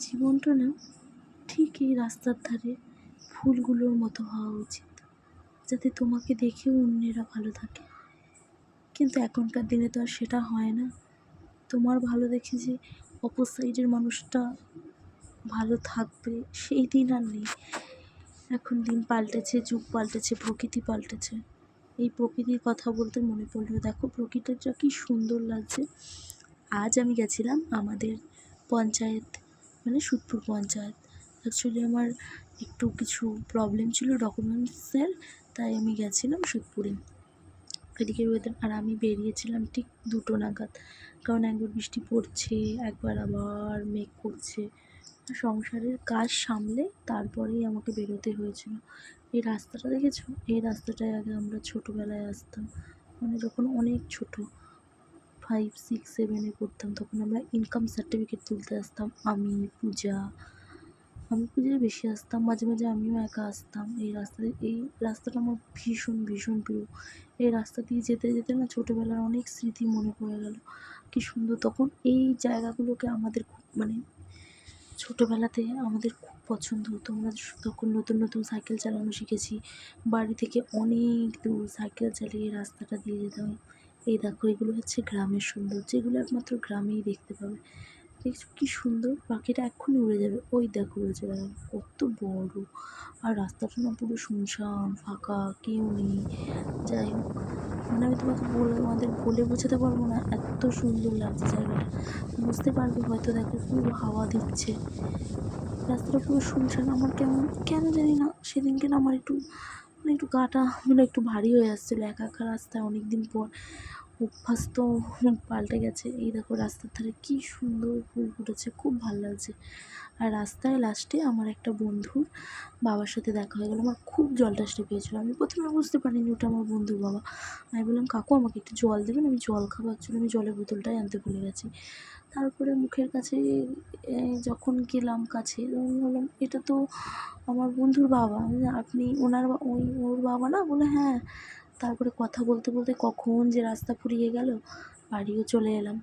জীবনটা না ঠিক এই রাস্তার ধারে ফুলগুলোর মতো হওয়া উচিত। যাতে তোমাকে দেখেও অন্যেরা ভালো থাকে। কিন্তু এখনকার দিনে তো আর সেটা হয় না। তোমার ভালো দেখে যে অপর সাইডের মানুষটা ভালো থাকবে, সেই দিন আর নেই। এখন দিন পাল্টেছে, যুগ পাল্টেছে, প্রকৃতি পাল্টেছে। এই প্রকৃতির কথা বলতে মনে পড়ল। দেখো প্রকৃতিটা কি সুন্দর লাগছে। আজ আমি গেছিলাম আমাদের পঞ্চায়েত মানে সুদপুর পঞ্চায়েত। অ্যাকচুয়ালি আমার একটু কিছু প্রবলেম ছিল ডকুমেন্টসের তাই আমি গেছিলাম সুদপুরে। এদিকে ওয়েদার আর আমি বেরিয়েছিলাম ঠিক দুটো নাগাদ। কারণ একবার বৃষ্টি পড়ছে, একবার আবার মেঘ করছে। সংসারের কাজ সামলে তারপরেই আমাকে বেরোতে হয়েছিল। এই রাস্তাটা দেখেছ? এই রাস্তাটায় আগে আমরা ছোটোবেলায় আসতাম। মানে যখন অনেক ছোটো ফাইভ সিক্স সেভেনে পড়তাম, তখন আমরা ইনকাম সার্টিফিকেট তুলতে আসতাম। আমি, পূজা, আমি পূজায় বেশি আসতাম, মাঝে মাঝে আমিও একা আসতাম। এই রাস্তা এই রাস্তাটা আমার ভীষণ ভীষণ প্রিয়। এই রাস্তা দিয়ে যেতে যেতে না ছোটোবেলার অনেক স্মৃতি মনে পড়ে গেল। কী সুন্দর। তখন এই জায়গাগুলোকে আমাদের খুব মানে ছোটোবেলাতে আমাদের খুব পছন্দ হতো। আমরা তখন নতুন নতুন সাইকেল চালানো শিখেছি। বাড়ি থেকে অনেক দূর সাইকেল চালিয়ে রাস্তাটা দিয়ে যেতাম এই দেখো, এগুলো হচ্ছে গ্রামের সৌন্দর্য এগুলো একমাত্র গ্রামেই দেখতে পাবে। দেখছ কী সুন্দর, পাখিটা এক্ষুনি উড়ে যাবে। ওই দেখো, উড়ে গেল কত বড়। আর রাস্তাটা না পুরো শুনশান, ফাঁকা, কেউ নেই। যাই হোক মানে আমি তোমাকে বলে, তোমাদের বলে বোঝাতে পারব না, এত সুন্দর লাগছে জায়গাটা। বুঝতে পারবে হয়তো, দেখো, পুরো হাওয়া দিচ্ছে। রাস্তাটা পুরো শুনশান, আমার কেমন, কেন জানি না, সেদিনকে না আমার একটু মানে একটু গাটা মানে একটু ভারী হয়ে আসছিল একা একা রাস্তায় অনেক দিন পর। অভ্যাস তো পাল্টে গেছে। এই দেখো রাস্তার ধারে কী সুন্দর ফুল ফুটেছে, খুব ভালো লাগছে। আর রাস্তায় লাস্টে আমার একটা বন্ধুর বাবার সাথে দেখা হয়ে গেলো। আমার খুব জল টাসতে পেয়েছিলো। আমি প্রথমে বুঝতে পারিনি ওটা আমার বন্ধুর বাবা। আমি বললাম, কাকু, আমাকে একটু জল দেবেন, আমি জল খাবার জন্য আমি জলের বোতলটাই আনতে ভুলে গেছি। তারপরে মুখের কাছে যখন গেলাম কাছে তখন বললাম, এটা তো আমার বন্ধুর বাবা। আপনি ওনার ওই ওর বাবা না? বলে হ্যাঁ। তারপরে কথা বলতে বলতে কখন যে রাস্তা ফুরিয়ে গেল, বাড়িও চলে এলাম।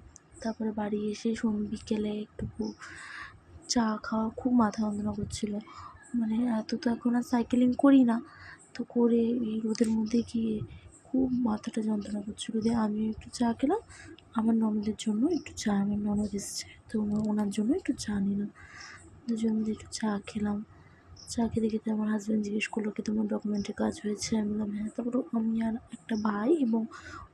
তারপরে বাড়ি এসে বিকেলে একটু চা খাওয়া খুব মাথা যন্ত্রণা করছিল। মানে এত তো এখন আর সাইকেলিং করি না, তো করে এই রোদের মধ্যে গিয়ে খুব মাথাটা যন্ত্রণা করছিল। দিয়ে আমি একটু চা খেলাম, আমার ননদের জন্য একটু চা, আমার ননদ এসছে, তো ওনার জন্য একটু চা নিলাম। দুজন একটু চা খেলাম। চা খেতে খেতে আমার হাজব্যান্ড জিজ্ঞেস করল কি তোমার ডকুমেন্টের কাজ হয়েছে? আমি বললাম হ্যাঁ তারপরে আমি আর একটা ভাই এবং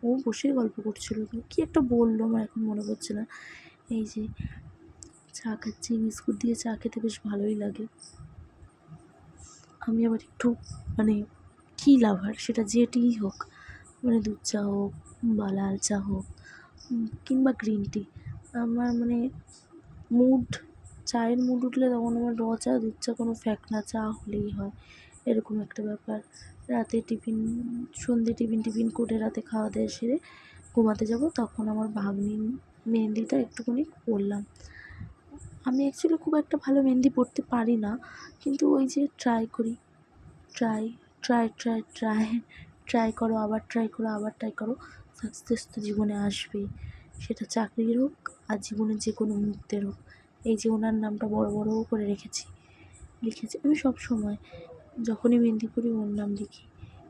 ও বসে গল্প করছিল। তো কী একটা বলল আমার এখন মনে পড়ছে না। এই যে চা খাচ্ছি, বিস্কুট দিয়ে চা খেতে বেশ ভালোই লাগে। আমি আবার একটু মানে কী লাভার, সেটা যেটিই হোক মানে দুধ চা হোক, বা লাল চা হোক কিংবা গ্রিন টি আমার মানে মুড চায়ের মুড উঠলে তখন আমার র চা, দুধ চা, কোনো ফ্যাকনা চা হলেই হয়। এরকম একটা ব্যাপার। রাতে টিফিন, সন্ধে টিফিন টিফিন করে রাতে খাওয়া দাওয়া সেরে ঘুমাতে যাব, তখন আমার ভাগ্নি মেহেন্দিটা একটুখানি করলাম আমি অ্যাকচুয়ালি খুব একটা ভালো মেহেন্দি পরতে পারি না, কিন্তু ওই যে ট্রাই করি। Try try try try try করো, আবার ট্রাই করো, আবার ট্রাই করো সাকসেস তো জীবনে আসবেই। সেটা চাকরির হোক আর জীবনের যে কোনো মুহূর্তের হোক। এই যে ওনার নামটা বড় বড়ও করে রেখেছি, লিখেছি। আমি সব সময়, যখনই মেহেন্দি করি ওর নাম লিখি।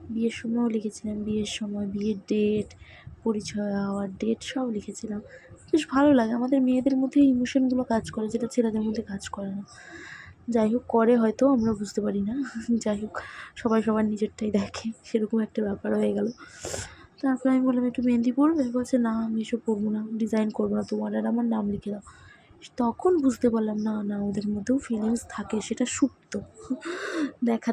বিয়ের সময়ও লিখেছিলাম, বিয়ের সময়, বিয়ের ডেট পরিচয় হওয়ার ডেট সব লিখেছিলাম। বেশ ভালো লাগে। আমাদের মেয়েদের মধ্যে ইমোশনগুলো কাজ করে, যেটা ছেলেদের মধ্যে কাজ করে না। যাই হোক, করে হয়তো, আমরা বুঝতে পারি না। যাই হোক, সবাই সবার নিজেরটাই দেখে। সেরকম একটা ব্যাপার হয়ে গেল। তারপরে আমি বললাম, একটু মেহেন্দি পড়বে বলছে, না, আমি এসব পরবো না ডিজাইন করব না তোমার, আর আমার নাম লিখে দাও। তখন বুঝতে পারলাম না না ওদের মধ্যেও ফিলিংস থাকে সেটা সুপ্ত। দেখাতে